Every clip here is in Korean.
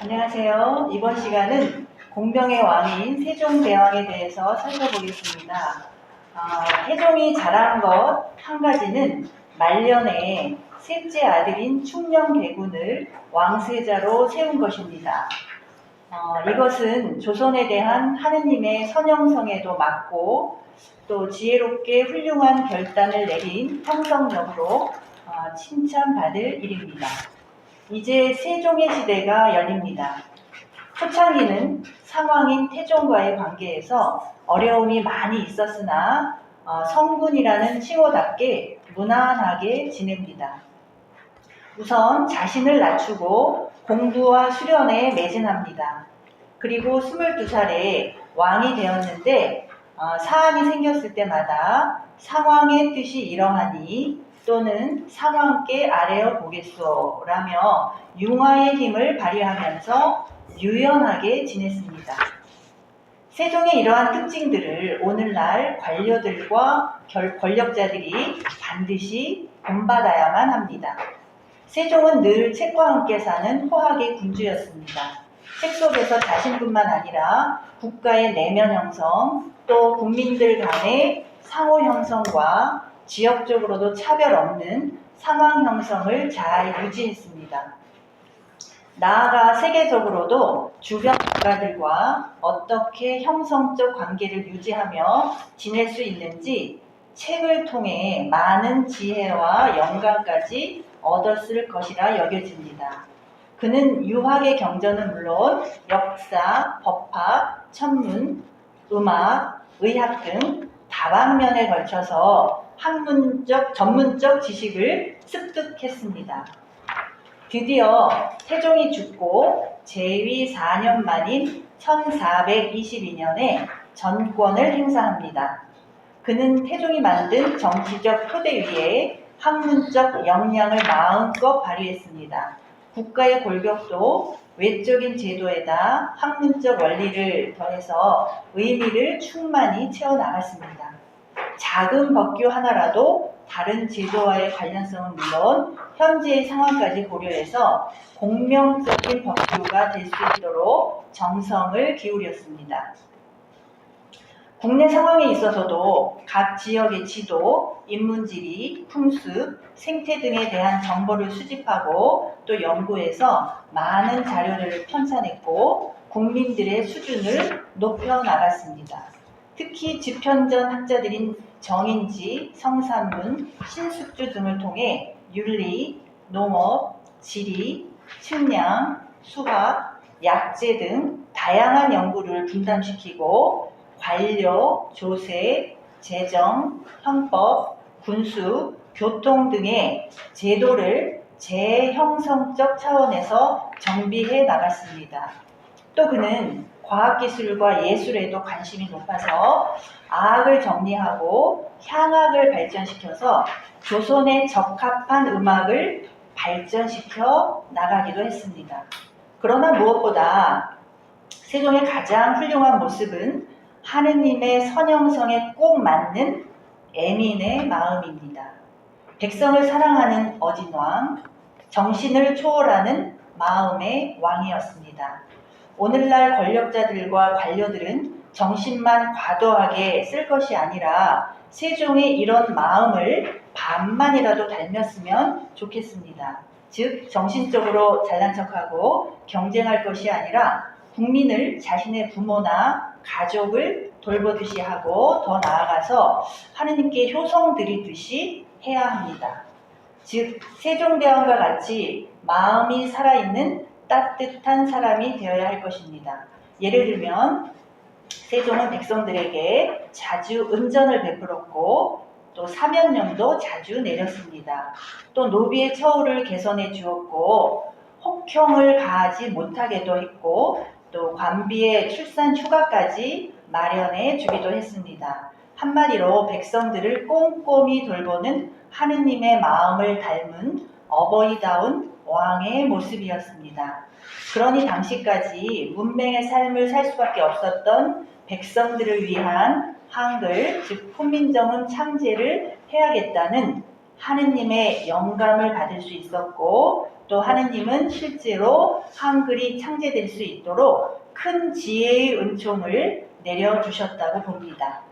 안녕하세요. 이번 시간은 공병의 왕인 세종대왕에 대해서 살펴보겠습니다. 아, 태종이 잘한 것 한 가지는 말년에 셋째 아들인 충녕대군을 왕세자로 세운 것입니다. 어, 이것은 조선에 대한 하느님의 선영성에도 맞고 또 지혜롭게 훌륭한 결단을 내린 형성력으로 어, 칭찬받을 일입니다. 이제 세종의 시대가 열립니다. 초창기는 상황인 태종과의 관계에서 어려움이 많이 있었으나 어, 성군이라는 칭호답게 무난하게 지냅니다. 우선 자신을 낮추고 공부와 수련에 매진합니다. 그리고 22살에 왕이 되었는데 어, 사안이 생겼을 때마다 상황의 뜻이 이러하니 또는 상황께 아뢰어 보겠소라며 융화의 힘을 발휘하면서 유연하게 지냈습니다. 세종의 이러한 특징들을 오늘날 관료들과 결- 권력자들이 반드시 본받아야만 합니다. 세종은 늘 책과 함께 사는 호학의 군주였습니다. 책 속에서 자신뿐만 아니라 국가의 내면 형성, 또 국민들 간의 상호 형성과 지역적으로도 차별 없는 상황 형성을 잘 유지했습니다. 나아가 세계적으로도 주변 국가들과 어떻게 형성적 관계를 유지하며 지낼 수 있는지 책을 통해 많은 지혜와 영감까지 얻었을 것이라 여겨집니다. 그는 유학의 경전은 물론 역사, 법학, 천문, 음악, 의학 등 다방면에 걸쳐서 학문적, 전문적 지식을 습득했습니다. 드디어 태종이 죽고 재위 4년 만인 1422년에 전권을 행사합니다. 그는 태종이 만든 정치적 토대 위에 학문적 역량을 마음껏 발휘했습니다. 국가의 골격도 외적인 제도에다 학문적 원리를 더해서 의미를 충만히 채워나갔습니다. 작은 법규 하나라도 다른 제도와의 관련성은 물론 현재의 상황까지 고려해서 공명적인 법규가 될 수 있도록 정성을 기울였습니다. 국내 상황에 있어서도 각 지역의 지도, 인문지리, 풍습, 생태 등에 대한 정보를 수집하고 또 연구해서 많은 자료를 편찬했고 국민들의 수준을 높여 나갔습니다. 특히 집현전 학자들인 정인지, 성산문, 신숙주 등을 통해 윤리, 농업, 지리, 측량, 수학, 약재 등 다양한 연구를 분담시키고 관료, 조세, 재정, 형법, 군수, 교통 등의 제도를 재형성적 차원에서 정비해 나갔습니다. 또 그는 과학기술과 예술에도 관심이 높아서 아학을 정리하고 향학을 발전시켜서 조선에 적합한 음악을 발전시켜 나가기도 했습니다. 그러나 무엇보다 세종의 가장 훌륭한 모습은 하느님의 선형성에 꼭 맞는 애민의 마음입니다. 백성을 사랑하는 어진왕, 정신을 초월하는 마음의 왕이었습니다. 오늘날 권력자들과 관료들은 정신만 과도하게 쓸 것이 아니라 세종의 이런 마음을 반만이라도 닮았으면 좋겠습니다. 즉, 정신적으로 잘난 척하고 경쟁할 것이 아니라 국민을 자신의 부모나 가족을 돌보듯이 하고 더 나아가서 하느님께 효성 드리듯이 해야 합니다. 즉, 세종대왕과 같이 마음이 살아있는 따뜻한 사람이 되어야 할 것입니다. 예를 들면, 세종은 백성들에게 자주 은전을 베풀었고, 또 사면령도 자주 내렸습니다. 또 노비의 처우를 개선해 주었고, 혹형을 가하지 못하게도 했고, 또 관비의 출산 휴가까지 마련해 주기도 했습니다. 한마디로 백성들을 꼼꼼히 돌보는 하느님의 마음을 닮은 어버이다운 왕의 모습이었습니다. 그러니 당시까지 문맹의 삶을 살 수밖에 없었던 백성들을 위한 한글, 즉 훈민정음 창제를 해야겠다는 하느님의 영감을 받을 수 있었고 또 하느님은 실제로 한글이 창제될 수 있도록 큰 지혜의 은총을 내려주셨다고 봅니다.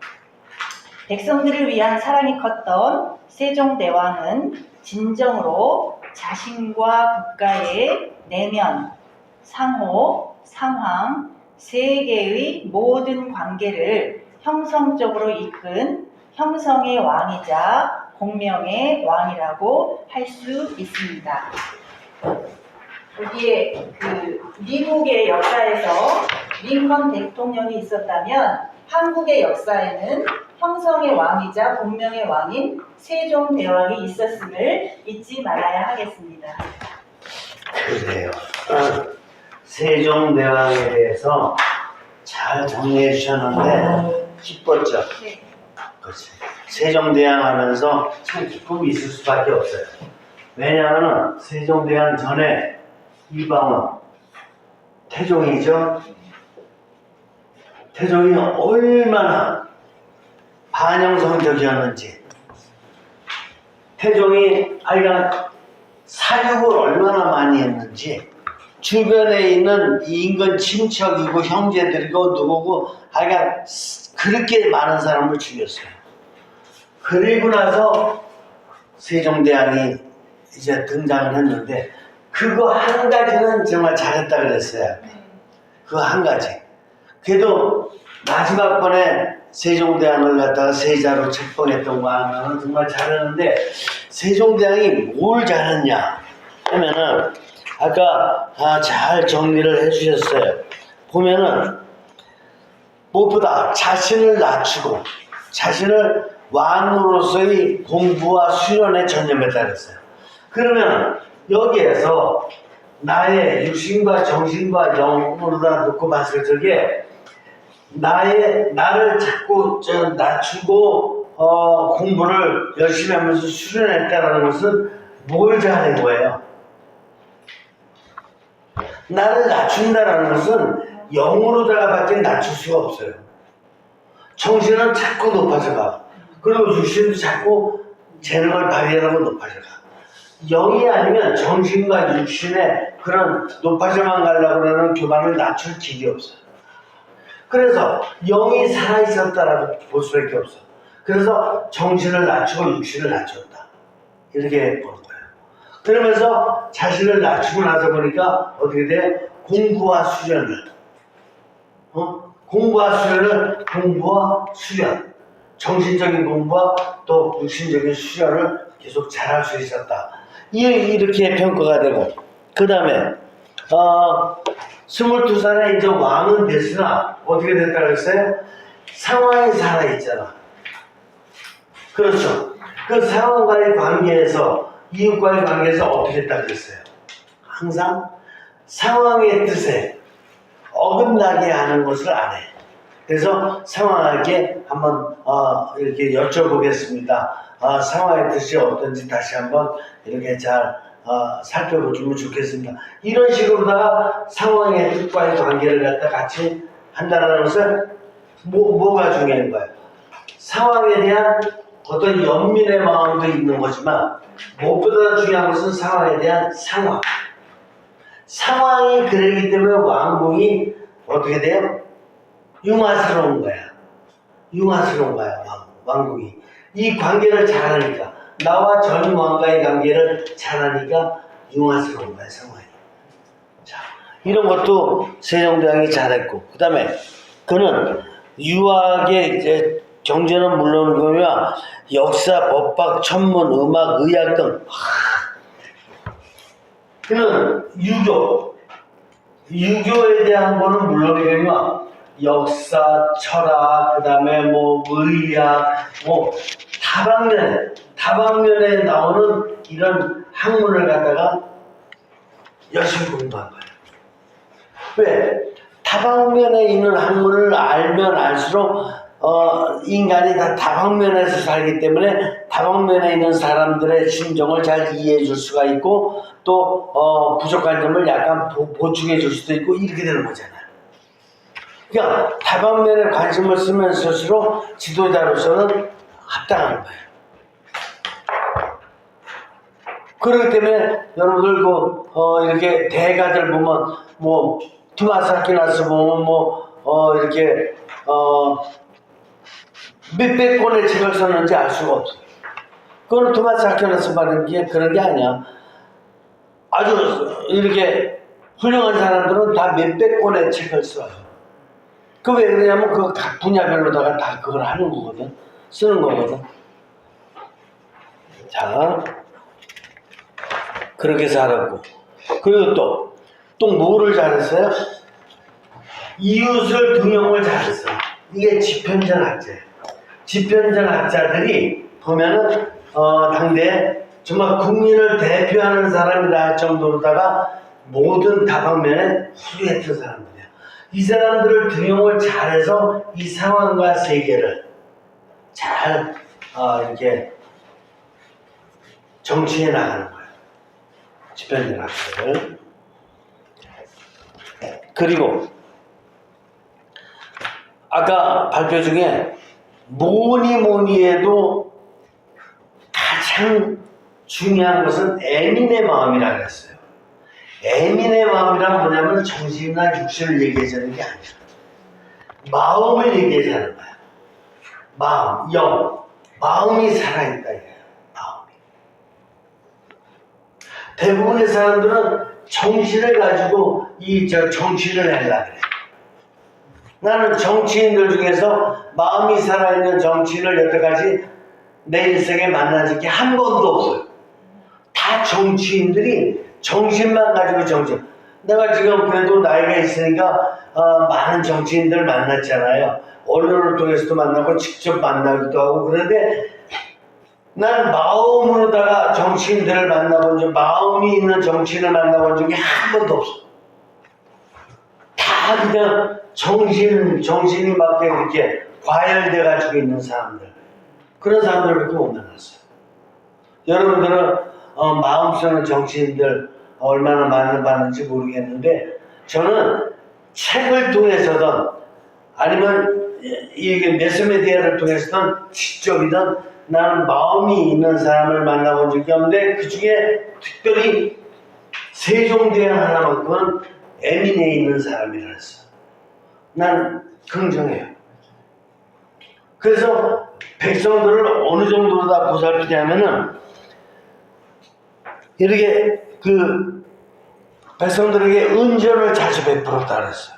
백성들을 위한 사랑이 컸던 세종대왕은 진정으로 자신과 국가의 내면, 상호, 상황, 세계의 모든 관계를 형성적으로 이끈 형성의 왕이자 공명의 왕이라고 할 수 있습니다. 여기에 그 미국의 역사에서 링컨 대통령이 있었다면 한국의 역사에는 형성의 왕이자 공명의 왕인 세종대왕이 있었음을 잊지 말아야 하겠습니다. 그래요. 어, 세종대왕에 대해서 잘 정리해 주셨는데 기뻤죠. 네. 그렇지. 세종대왕 하면서 참 기쁨이 있을 수밖에 없어요. 왜냐하면 세종대왕 전에 이방원 태종이죠. 태종이 얼마나 반영성적이었는지 태종이 하여간 사육을 얼마나 많이 했는지 주변에 있는 인근 친척이고 형제들이고 누구고 하여간 그렇게 많은 사람을 죽였어요. 그리고 나서 세종대왕이 이제 등장을 했는데 그거 한 가지는 정말 잘했다 그랬어요. 그거 한 가지. 그래도 마지막 번에 세종대왕을 갖다가 세자로 책봉했던 거 하면은 정말 잘했는데 세종대왕이 뭘 잘했냐 하면은 아까 아, 잘 정리를 해주셨어요. 보면은 무엇보다 자신을 낮추고 자신을 왕으로서의 공부와 수련에 전념했다 그랬어요. 그러면 여기에서 나의 육신과 정신과 영으로 다 놓고 봤을 적에 나의 나를 자꾸 저 낮추고 어, 공부를 열심히 하면서 수련했다라는 것은 뭘 잘한 거예요? 나를 낮춘다라는 것은 영으로다가 밖에 낮출 수가 없어요. 정신은 자꾸 높아져 가. 그리고 육신도 자꾸 재능을 발휘하고 높아져 가. 영이 아니면 정신과 육신의 그런 높아져만 가려고 하는 교만을 낮출 길이 없어요. 그래서 영이 살아있었다라고 볼 수밖에 없어. 그래서 정신을 낮추고 육신을 낮췄다. 이렇게 보는 거예요. 그러면서 자신을 낮추고 나서 보니까 어떻게 돼? 공부와 수련을. 어? 공부와 수련을, 공부와 수련. 정신적인 공부와 또 육신적인 수련을 계속 잘할 수 있었다. 이- 이렇게 평가가 되고, 그 다음에, 어, 22살에 이제 왕은 됐으나, 어떻게 됐다 그랬어요? 상황이 살아있잖아. 그렇죠. 그 상황과의 관계에서, 이웃과의 관계에서 어떻게 했다 그랬어요? 항상 상황의 뜻에 어긋나게 하는 것을 안 해. 그래서 상황하게 한번 어, 이렇게 여쭤보겠습니다. 아, 상황의 뜻이 어떤지 다시 한번 이렇게 잘 어, 살펴보시면 좋겠습니다. 이런 식으로다가 상황의 뜻과의 관계를 갖다 같이 한다는 것은 뭐, 뭐가 중요한 거예요? 상황에 대한 어떤 연민의 마음도 있는 거지만 무엇보다 중요한 것은 상황에 대한 상황. 상황이 그러기 때문에 왕궁이 어떻게 돼요? 융화스러운 거야. 융화스러운 거야, 왕, 왕궁이. 이 관계를 잘하니까, 나와 전 왕과의 관계를 잘하니까 융화스러운 거야, 상황이. 자, 이런 것도 세종대왕이 잘했고, 그 다음에 그는 유학의 이제 경제는 물론이고요, 역사, 법학, 천문, 음악, 의학 등 그는 유교, 유교에 대한 거는 물론이고요. 역사, 철학, 그 다음에 뭐 의학, 뭐 다방면, 다방면에 나오는 이런 학문을 갖다가 열심히 공부한 거예요. 왜? 다방면에 있는 학문을 알면 알수록 어, 인간이 다 다방면에서 살기 때문에 다방면에 있는 사람들의 심정을 잘 이해해 줄 수가 있고 또 어, 부족한 점을 약간 보, 보충해 줄 수도 있고 이렇게 되는 거잖아요. 그러니까 다방면에 관심을 쓰면 쓸수록 지도자로서는 합당한 거예요. 그렇기 때문에 여러분들 그, 어, 이렇게 대가들 보면 뭐 아퀴나스 보면 뭐 어, 이렇게 어, 몇백 권의 책을 썼는지 알 수가 없어요. 그건 아퀴나스 말하는 게 그런 게 아니야. 아주 이렇게 훌륭한 사람들은 다 몇백 권의 책을 써요. 그 왜 그러냐면 그 각 분야별로다가 다 그걸 하는 거거든. 쓰는 거거든. 자, 그렇게 살았고. 그리고 또, 또 뭐를 잘했어요? 이웃을 등용을 잘했어. 이게 지편전학자예요. 지편전학자들이 보면은, 어, 당대 정말 국민을 대표하는 사람이라 할 정도로다가 모든 다방면에 훌륭했던 사람들이에요. 이 사람들을 등용을 잘해서 이 상황과 세계를 잘, 어, 이렇게 정치해 나가는 거예요. 집현전학자를. 그리고 아까 발표 중에 뭐니 뭐니 해도 가장 중요한 것은 애민의 마음이라 그랬어요. 애민의 마음이란 뭐냐면 정신이나 육신을 얘기하자는 게 아니야. 마음을 얘기하자는 거야. 마음, 영. 마음이 살아있다. 마음이. 대부분의 사람들은 정신을 가지고 이 저 정치를 하려 그래. 나는 정치인들 중에서 마음이 살아있는 정치인을 여태까지 내 인생에 만난 적이 한 번도 없어요. 다 정치인들이 정신만 가지고 정치. 내가 지금 그래도 나이가 있으니까 어, 많은 정치인들 만났잖아요. 언론을 통해서도 만나고 직접 만나기도 하고 그런데 난 마음으로다가 정치인들을 만나본 적, 마음이 있는 정치인을 만나본 적이 한 번도 없어. 다 그냥 정신, 정신이 막 이렇게 과열돼 가지고 있는 사람들. 그런 사람들밖에 못 만났어요. 여러분들은 어, 마음 쓰는 정치인들 얼마나 만나봤는지 모르겠는데 저는 책을 통해서든 아니면 이게 매스미디어를 통해서든 직접이든 나는 마음이 있는 사람을 만나본 적이 없는데 그 중에 특별히 세종대왕 하나만큼은 애민해 있는 사람이라 했어. 난 긍정해요. 그래서 백성들을 어느 정도로 다 보살피냐면은 이렇게 그 백성들에게 은전을 자주 베풀었다 그랬어요.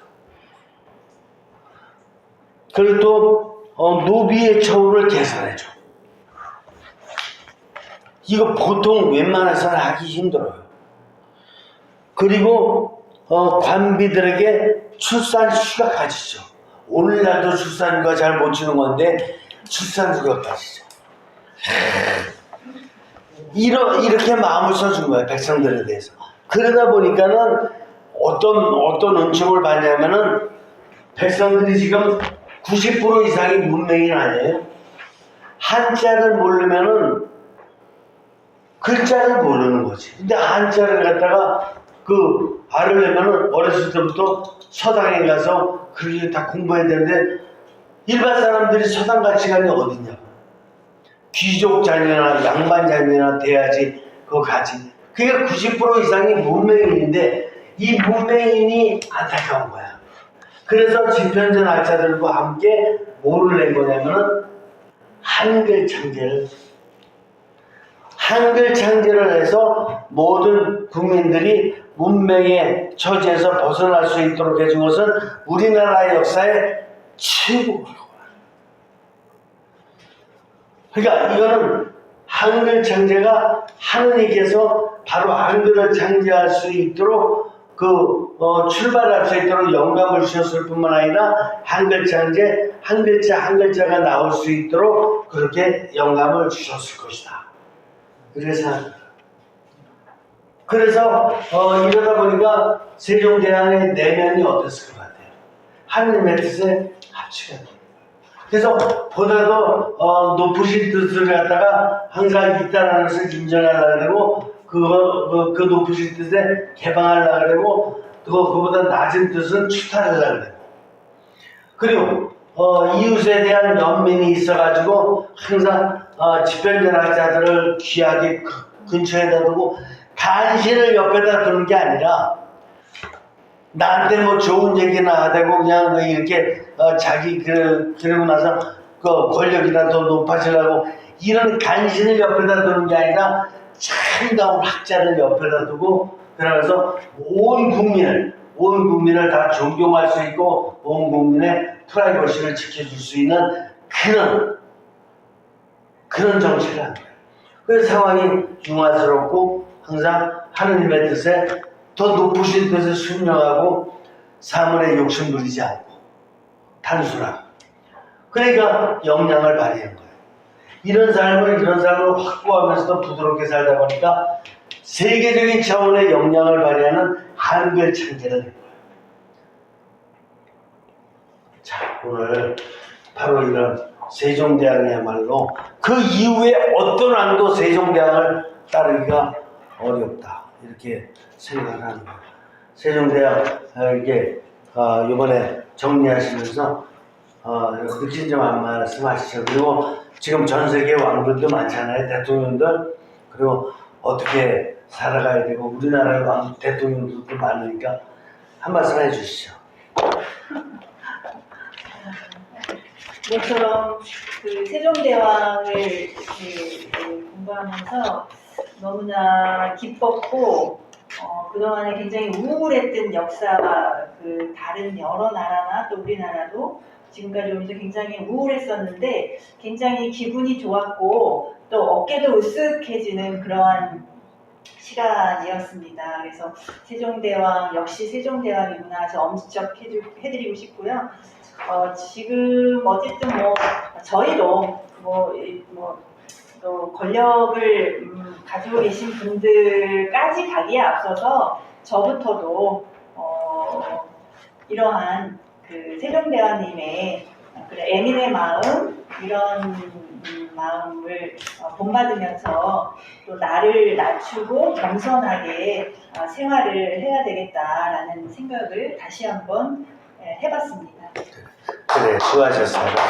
그리고 또 어, 노비의 처우를 개선해줘. 이거 보통 웬만해서는 하기 힘들어요. 그리고 어, 관비들에게 출산 휴가까지죠. 오늘날도 출산 휴가 잘 못 주는 건데 출산 휴가까지죠. 이러, 이렇게 마음을 써준 거예요 백성들에 대해서. 그러다 보니까는 어떤 어떤 은총을 받냐면은 백성들이 지금 90% 이상이 문맹인 아니에요. 한자를 모르면은 글자를 모르는 거지. 근데 한자를 갖다가 그 알으려면은 어렸을 때부터 서당에 가서 그게 다 공부해야 되는데 일반 사람들이 서당 갈 시간이 어딨냐고. 귀족 자녀나 양반 자녀나 돼야지 그거 가지. 그게 90% 이상이 문맹인인데 이 문맹인이 안타까운 거야. 그래서 집현전 학자들과 함께 뭐를 낸 거냐면은 한글 창제를 한글 창제를 해서 모든 국민들이 문명의 처지에서 벗어날 수 있도록 해준 것은 우리나라 역사의 최고. 그러니까 이거는 한글 창제가 하느님께서 바로 한글을 창제할 수 있도록 그 어, 출발할 수 있도록 영감을 주셨을 뿐만 아니라 한글 창제 한 글자 한 글자가 나올 수 있도록 그렇게 영감을 주셨을 것이다. 그래서 그래서 어, 이러다 보니까 세종대왕의 내면이 어땠을 것 같아요? 하느님의 뜻에 합치가 됩니다. 그래서 보다도 어, 높으신 뜻을 갖다가 항상 있다라는 것을 인정하려고 그러고 그거, 그, 그 높으신 뜻에 개방하려고 그러고 그거, 그보다 낮은 뜻은 추탈하려고 그래요. 그리고 어, 이웃에 대한 연민이 있어가지고 항상 어, 집현전학자들을 귀하게 그- 근처에다 두고 간신을 옆에다 두는 게 아니라 나한테 뭐 좋은 얘기나 하대고 그냥 뭐 이렇게 어, 자기 그 그러고 나서 그 권력이나 더 높아지려고 이런 간신을 옆에다 두는 게 아니라 참다운 학자를 옆에다 두고 그러면서 온 국민을 온 국민을 다 존경할 수 있고 온 국민의 프라이버시를 지켜줄 수 있는 그런 그런 정치를 거예요. 그 상황이 융화스럽고 항상 하느님의 뜻에 더 높으신 뜻을 순종하고 사물에 욕심 부리지 않고 단순하고 그러니까 역량을 발휘한 거예요. 이런 삶을 이런 삶을 확보하면서도 부드럽게 살다 보니까 세계적인 차원의 역량을 발휘하는 한글 창제가 된 거예요. 자 오늘 바로 이런 세종대왕이야말로 그 이후에 어떤 왕도 세종대왕을 따르기가 어렵다 이렇게 생각을 하는 거예요. 세종대왕 어, 이게 어, 이번에 정리하시면서 어, 느낀 점한 말씀하시죠. 그리고 지금 전 세계 왕들도 많잖아요. 대통령들 그리고 어떻게 살아가야 되고 우리나라의 왕 대통령들도 많으니까 한 말씀 해주시죠. 모처럼 그 세종대왕을 그, 그 공부하면서 너무나 기뻤고 어, 그동안에 굉장히 우울했던 역사가 그 다른 여러 나라나 또 우리나라도 지금까지 오면서 굉장히 우울했었는데 굉장히 기분이 좋았고 또 어깨도 으쓱해지는 그러한 시간이었습니다. 그래서 세종대왕 역시 세종대왕이구나 해서 엄지척 해드리고 싶고요. 어, 지금 어쨌든 뭐 저희도 뭐, 이- 뭐, 또 권력을 음, 가지고 계신 분들까지 가기에 앞서서 저부터도 어, 이러한 그 세종대왕님의 애민의 마음 이런 음, 마음을 어, 본받으면서 또 나를 낮추고 겸손하게 어, 생활을 해야 되겠다라는 생각을 다시 한번 예, 해봤습니다. 그래 수고하셨습니다.